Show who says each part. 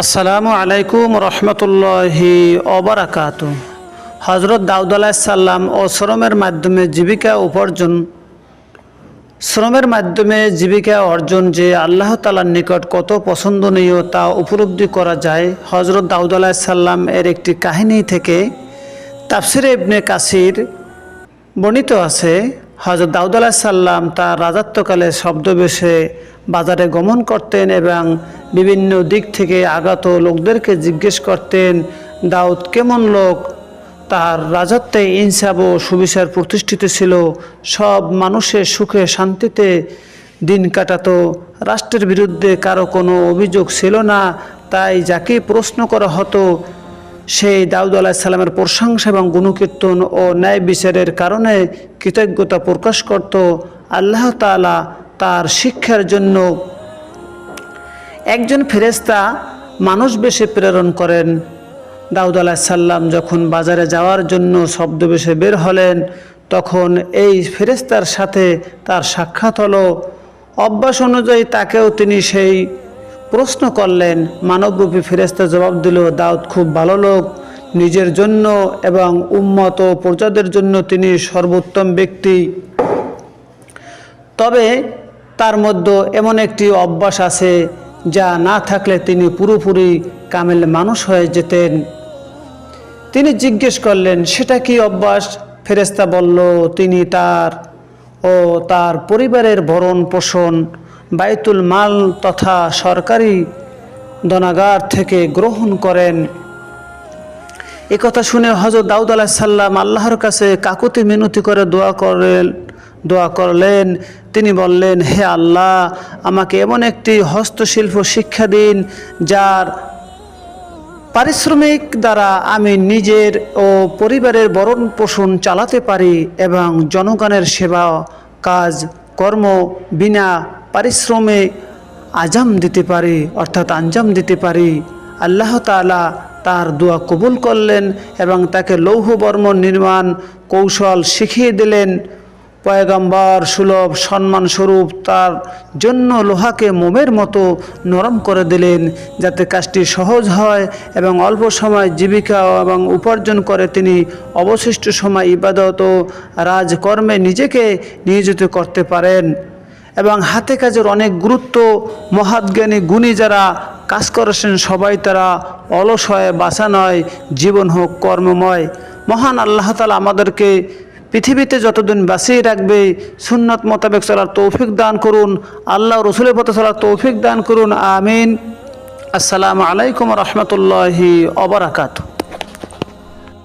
Speaker 1: আসসালামু আলাইকুম রহমতুল্লাহি অবরাকাত হজরত দাউদ সাল্লাম ও শ্রমের মাধ্যমে জীবিকা উপার্জন শ্রমের মাধ্যমে জীবিকা অর্জন যে আল্লাহ তালার নিকট কত পছন্দনীয় তা উপলব্ধি করা যায় হজরত দাউদ সাল্লাম এর একটি কাহিনী থেকে। তাফসিরে ইবনে কাসির বর্ণিত আছে হজরত দাউদ আলাহ সাল্লাম তার রাজত্বকালে শব্দবেশে বাজারে গমন করতেন এবং বিভিন্ন দিক থেকে আগত লোকদেরকে জিজ্ঞেস করতেন, দাউদ কেমন লোক? তার রাজত্বে ইনসাব ও সুবিচার প্রতিষ্ঠিত ছিল। সব মানুষের সুখে শান্তিতে দিন কাটাতো। রাষ্ট্রের বিরুদ্ধে কারও কোনো অভিযোগ ছিল না, তাই যাকে প্রশ্ন করা হতো সেই দাউদ আলাহ সাল্লামের প্রশংসা এবং গুণকীর্তন ও ন্যায় বিচারের কারণে কৃতজ্ঞতা প্রকাশ করত। আল্লাহ তাআলা তার শিক্ষার জন্য একজন ফেরেস্তা মানুষ বেশে প্রেরণ করেন। দাউদ আলাহ সাল্লাম যখন বাজারে যাওয়ার জন্য শব্দ শব্দবেশে বের হলেন, তখন এই ফেরেস্তার সাথে তার সাক্ষাৎ হলো। অভ্যাস অনুযায়ী তাকেও তিনি সেই প্রশ্ন করলেন, মানবরূপী ফেরেস্তা জবাব দিল, দাউদ খুব ভালো লোক, নিজের জন্য এবং উম্মত প্রজাদের জন্য তিনি সর্বোত্তম ব্যক্তি। তবে তার মধ্যে এমন একটি অভ্যাস আছে, যা না থাকলে তিনি পুরোপুরি কামেল মানুষ হয়ে যেতেন। তিনি জিজ্ঞেস করলেন, সেটা কি অভ্যাস? ফেরেস্তা বলল, তিনি তার ও তার পরিবারের ভরণ পোষণ বাইতুল মাল তথা সরকারি দনাগার থেকে গ্রহণ করেন। কথা শুনে হজরত দাউদ আলাহ সাল্লাম আল্লাহর কাছে কাকুতি মিনতি করে দোয়া করেন, দোয়া করলেন। তিনি বললেন, হে আল্লাহ, আমাকে এমন একটি হস্তশিল্প শিক্ষা দিন, যার পারিশ্রমিক দ্বারা আমি নিজের ও পরিবারের বরণ পোষণ চালাতে পারি এবং জনগণের সেবা, কাজ, কর্ম বিনা পারিশ্রমে আজাম দিতে পারি, অর্থাৎ আঞ্জাম দিতে পারি। আল্লাহ তাআলা তার দোয়া কবুল করলেন এবং তাকে লৌহ বর্ম নির্মাণ কৌশল শিখিয়ে দিলেন। পয়গম্বর সুলভ সম্মানস্বরূপ তার জন্য লোহাকে মোমের মতো নরম করে দিলেন যাতে কাজটি সহজ হয় এবং অল্প সময় জীবিকা এবং উপার্জন করে তিনি অবশিষ্ট সময় ইবাদত ও রাজকর্মে নিজেকে নিয়োজিত করতে পারেন। এবং হাতে কাজের অনেক গুরুত্ব মহাজ্ঞানী গুণী যারা কাজ করেছেন, সবাই তারা অলস হয়ে বাঁচা নয়, জীবন হোক কর্মময়। মহান আল্লাহ তালা আমাদেরকে পৃথিবীতে যতদিন বাঁচিয়ে রাখবে, সুন্নত মোতাবেক চলার তৌফিক দান করুন, আল্লাহ রসুলের পথে চলার তৌফিক দান করুন, আমিন। আসসালামু আলাইকুম রহমতুল্লাহি অবরাকাতু